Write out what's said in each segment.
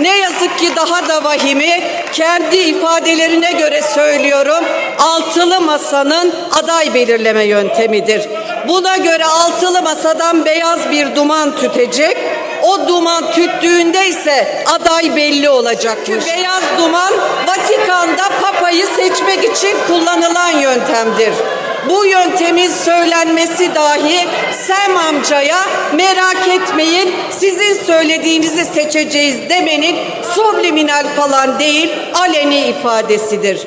Ne yazık ki daha da vahimi kendi ifadelerine göre söylüyorum. Altılı masanın aday belirleme yöntemidir. Buna göre altılı masadan beyaz bir duman tütecek. O duman tüttüğünde ise aday belli olacakmış. Beyaz duman Vatikan'da papayı seçmek için kullanılan yöntemdir. Bu yöntemin söylenmesi dahi Sem amcaya merak etmeyin sizin söylediğinizi seçeceğiz demenin subliminal falan değil aleni ifadesidir.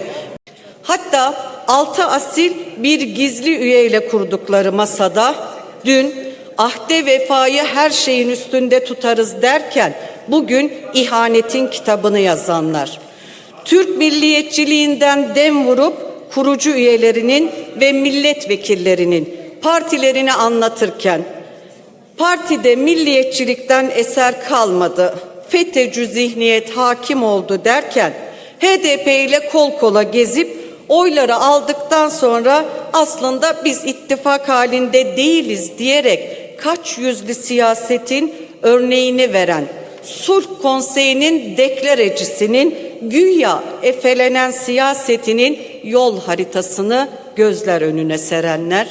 Hatta altı asil bir gizli üyeyle kurdukları masada dün ahde vefayı her şeyin üstünde tutarız derken bugün ihanetin kitabını yazanlar. Türk milliyetçiliğinden dem vurup kurucu üyelerinin ve milletvekillerinin partilerini anlatırken partide milliyetçilikten eser kalmadı. FETÖ'cü zihniyet hakim oldu derken HDP ile kol kola gezip oyları aldıktan sonra aslında biz ittifak halinde değiliz diyerek kaç yüzlü siyasetin örneğini veren Sulh Konseyi'nin deklarecisinin güya efelenen siyasetinin yol haritasını gözler önüne serenler,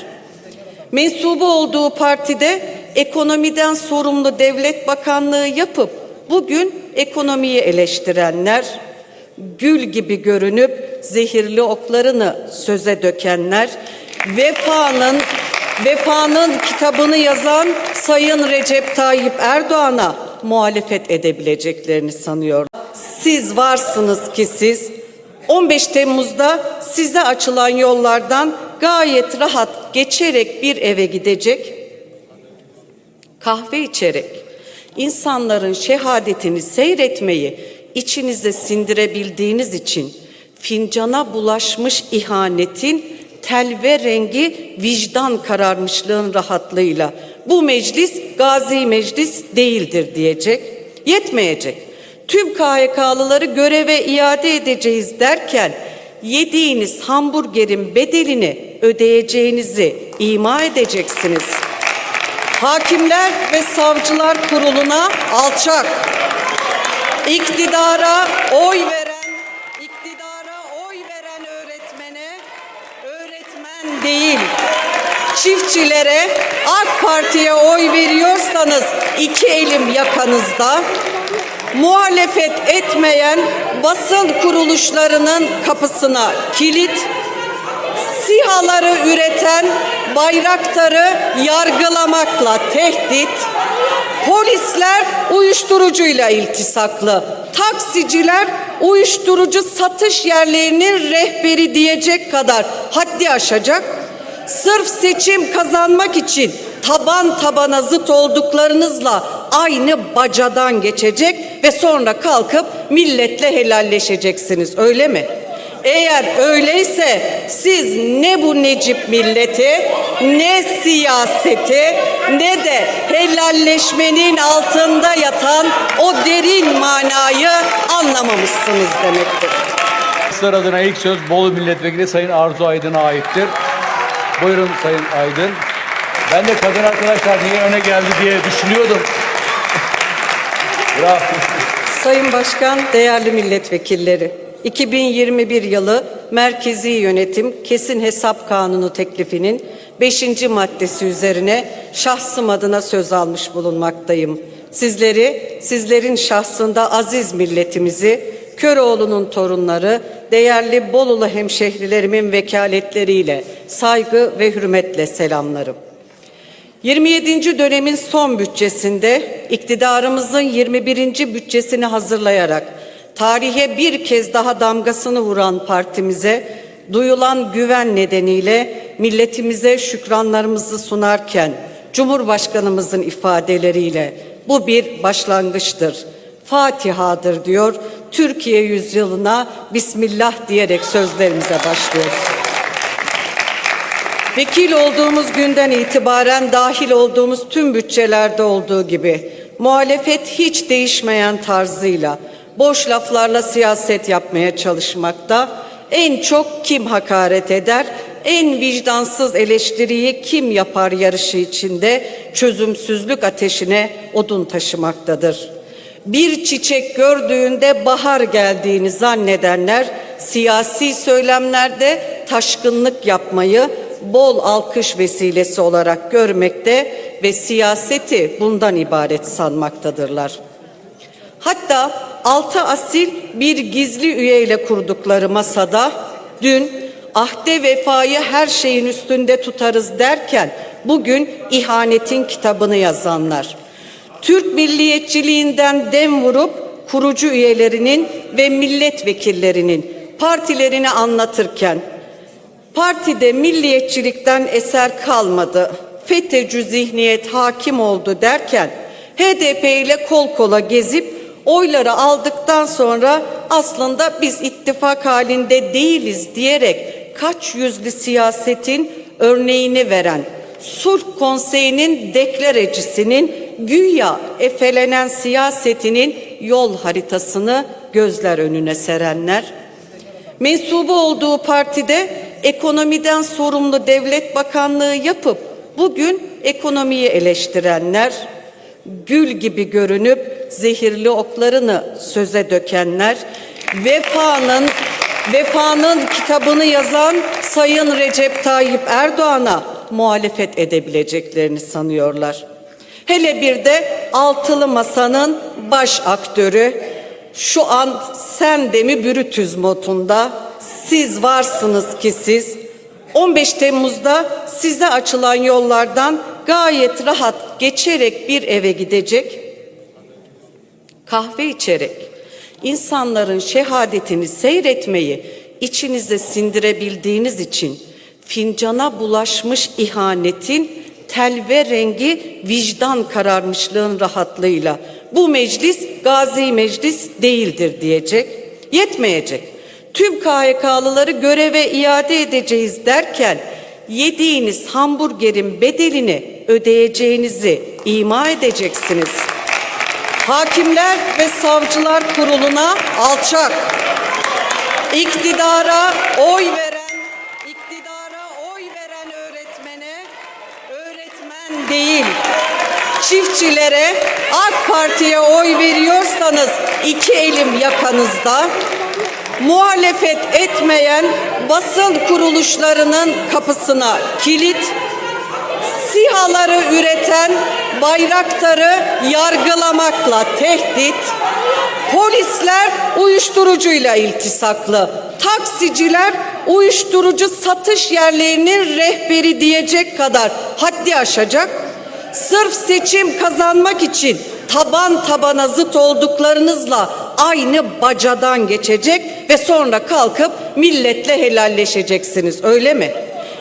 mensubu olduğu partide ekonomiden sorumlu devlet bakanlığı yapıp bugün ekonomiyi eleştirenler, gül gibi görünüp zehirli oklarını söze dökenler, vefanın vefanın kitabını yazan Sayın Recep Tayyip Erdoğan'a muhalefet edebileceklerini sanıyor. Siz varsınız ki siz 15 Temmuz'da size açılan yollardan gayet rahat geçerek bir eve gidecek, kahve içerek insanların şehadetini seyretmeyi içinize sindirebildiğiniz için fincana bulaşmış ihanetin telve rengi vicdan kararmışlığın rahatlığıyla bu meclis gazi meclis değildir diyecek. Yetmeyecek. Tüm KHK'lıları göreve iade edeceğiz derken yediğiniz hamburgerin bedelini ödeyeceğinizi ima edeceksiniz. Hakimler ve Savcılar Kurulu'na alçak, iktidara oy veren, iktidara oy veren öğretmene öğretmen değil, çiftçilere AK Parti'ye oy veriyorsanız iki elim yakanızda, muhalefet etmeyen basın kuruluşlarının kapısına kilit, sihaları üreten bayraktarı yargılamakla tehdit, polisler uyuşturucuyla iltisaklı, taksiciler uyuşturucu satış yerlerinin rehberi diyecek kadar haddi aşacak, sırf seçim kazanmak için taban tabana zıt olduklarınızla aynı bacadan geçecek ve sonra kalkıp milletle helalleşeceksiniz öyle mi? Eğer öyleyse siz ne bu Necip milleti ne siyaseti ne de helalleşmenin altında yatan o derin manayı anlamamışsınız demektir. Kızlar adına ilk söz Bolu Milletvekili Sayın Arzu Aydın'a aittir. Buyurun Sayın Aydın. Ben de kadın arkadaşlar niye öne geldi diye düşünüyordum. Bravo. Sayın Başkan, değerli milletvekilleri, 2021 yılı Merkezi Yönetim Kesin Hesap Kanunu teklifinin 5. maddesi üzerine şahsım adına söz almış bulunmaktayım. Sizleri, sizlerin şahsında aziz milletimizi, Köroğlu'nun torunları, değerli Bolulu hemşehrilerimin vekaletleriyle saygı ve hürmetle selamlarım. 27. dönemin son bütçesinde iktidarımızın 21. bütçesini hazırlayarak tarihe bir kez daha damgasını vuran partimize duyulan güven nedeniyle milletimize şükranlarımızı sunarken Cumhurbaşkanımızın ifadeleriyle bu bir başlangıçtır. Fatihadır diyor. Türkiye yüzyılına Bismillah diyerek sözlerimize başlıyoruz. Vekil olduğumuz günden itibaren dahil olduğumuz tüm bütçelerde olduğu gibi muhalefet hiç değişmeyen tarzıyla boş laflarla siyaset yapmaya çalışmakta. En çok kim hakaret eder, en vicdansız eleştiriyi kim yapar yarışı içinde çözümsüzlük ateşine odun taşımaktadır. Bir çiçek gördüğünde bahar geldiğini zannedenler siyasi söylemlerde taşkınlık yapmayı bol alkış vesilesi olarak görmekte ve siyaseti bundan ibaret sanmaktadırlar. Hatta altı asil bir gizli üyeyle kurdukları masada dün ahde vefayı her şeyin üstünde tutarız derken bugün ihanetin kitabını yazanlar. Türk milliyetçiliğinden dem vurup kurucu üyelerinin ve milletvekillerinin partilerini anlatırken Partide milliyetçilikten eser kalmadı. FETÖ'cü zihniyet hakim oldu derken HDP ile kol kola gezip oyları aldıktan sonra aslında biz ittifak halinde değiliz diyerek kaç yüzlü siyasetin örneğini veren Sulh Konseyi'nin deklarecisinin güya efelenen siyasetinin yol haritasını gözler önüne serenler mensubu olduğu partide ekonomiden sorumlu devlet bakanlığı yapıp bugün ekonomiyi eleştirenler, gül gibi görünüp zehirli oklarını söze dökenler, vefanın vefanın kitabını yazan Sayın Recep Tayyip Erdoğan'a muhalefet edebileceklerini sanıyorlar. Hele bir de altılı masanın baş aktörü şu an sen de mi bürütüz modunda? Siz varsınız ki siz. 15 Temmuz'da size açılan yollardan gayet rahat geçerek bir eve gidecek. Kahve içerek. İnsanların şehadetini seyretmeyi içinize sindirebildiğiniz için fincana bulaşmış ihanetin telve rengi vicdan kararmışlığın rahatlığıyla bu meclis gazi meclis değildir diyecek. Yetmeyecek. Tüm KHK'lıları göreve iade edeceğiz derken yediğiniz hamburgerin bedelini ödeyeceğinizi ima edeceksiniz. Hakimler ve Savcılar Kurulu'na alçak, iktidara oy veren, iktidara oy veren öğretmene öğretmen değil, çiftçilere AK Parti'ye oy veriyorsanız iki elim yakanızda, muhalefet etmeyen basın kuruluşlarının kapısına kilit, SİHA'ları üreten bayraktarı yargılamakla tehdit, polisler uyuşturucuyla iltisaklı, taksiciler uyuşturucu satış yerlerinin rehberi diyecek kadar haddi aşacak, sırf seçim kazanmak için taban tabana zıt olduklarınızla aynı bacadan geçecek ve sonra kalkıp milletle helalleşeceksiniz öyle mi?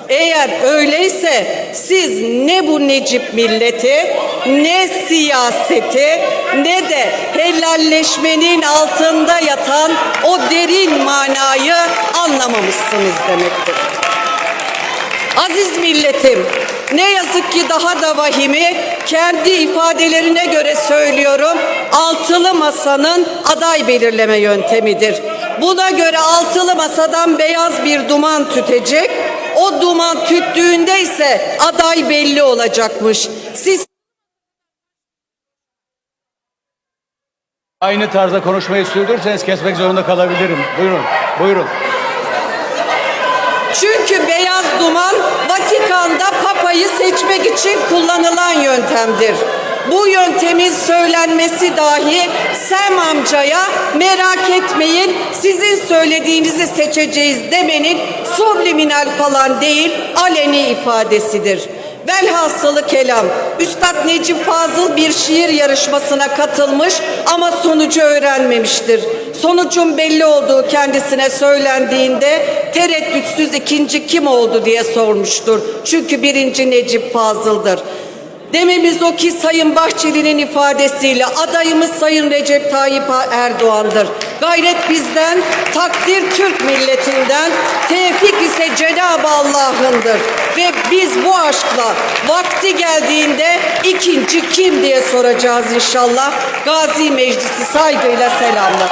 Eğer öyleyse siz ne bu Necip milleti ne siyaseti ne de helalleşmenin altında yatan o derin manayı anlamamışsınız demektir. Aziz milletim, ne yazık ki daha da vahimi kendi ifadelerine göre söylüyorum. Altılı masanın aday belirleme yöntemidir. Buna göre altılı masadan beyaz bir duman tütecek. O duman tüttüğünde ise aday belli olacakmış. Siz Aynı tarzda konuşmayı sürdürürseniz kesmek zorunda kalabilirim. Buyurun, buyurun. Çünkü beyaz duman Vatikan'da papayı seçmek için kullanılan yöntemdir. Bu yöntemin söylenmesi dahi Sem amcaya merak etmeyin sizin söylediğinizi seçeceğiz demenin subliminal falan değil aleni ifadesidir. Velhasılı kelam, Üstad Necip Fazıl bir şiir yarışmasına katılmış ama sonucu öğrenmemiştir. Sonucun belli olduğu kendisine söylendiğinde tereddütsüz ikinci kim oldu diye sormuştur. Çünkü birinci Necip Fazıl'dır. Dememiz o ki Sayın Bahçeli'nin ifadesiyle adayımız Sayın Recep Tayyip Erdoğan'dır. Gayret bizden, takdir Türk milletinden, tevfik ise Cenab-ı Allah'ındır. Ve biz bu aşkla vakti geldiğinde ikinci kim diye soracağız inşallah. Gazi Meclisi saygıyla selamlar.